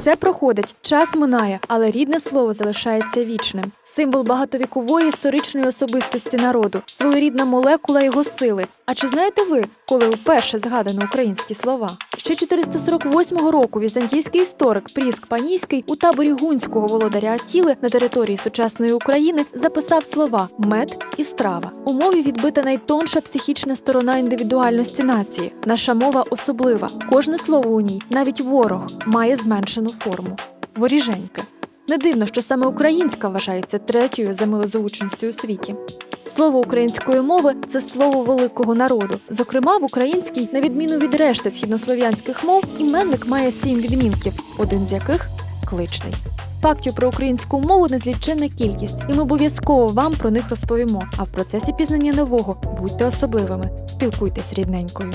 Все проходить, час минає, але рідне слово залишається вічним. Символ багатовікової історичної особистості народу, своєрідна молекула його сили. А чи знаєте ви, коли вперше згадано українські слова? Ще 448 року візантійський історик Пріск Панійський у таборі гунського володаря Атіли на території сучасної України записав слова мед і страва. У мові відбита найтонша психічна сторона індивідуальності нації. Наша мова особлива. Кожне слово у ній, навіть ворог, має зменшену форму. Воріженька. Не дивно, що саме українська вважається третьою за милозвучністю у світі. Слово української мови це слово великого народу. Зокрема, в українській, на відміну від решти східнослов'янських мов, іменник має сім відмінків, один з яких кличний. Фактів про українську мову незліченна кількість, і ми обов'язково вам про них розповімо. А в процесі пізнання нового будьте особливими, спілкуйтесь рідненькою.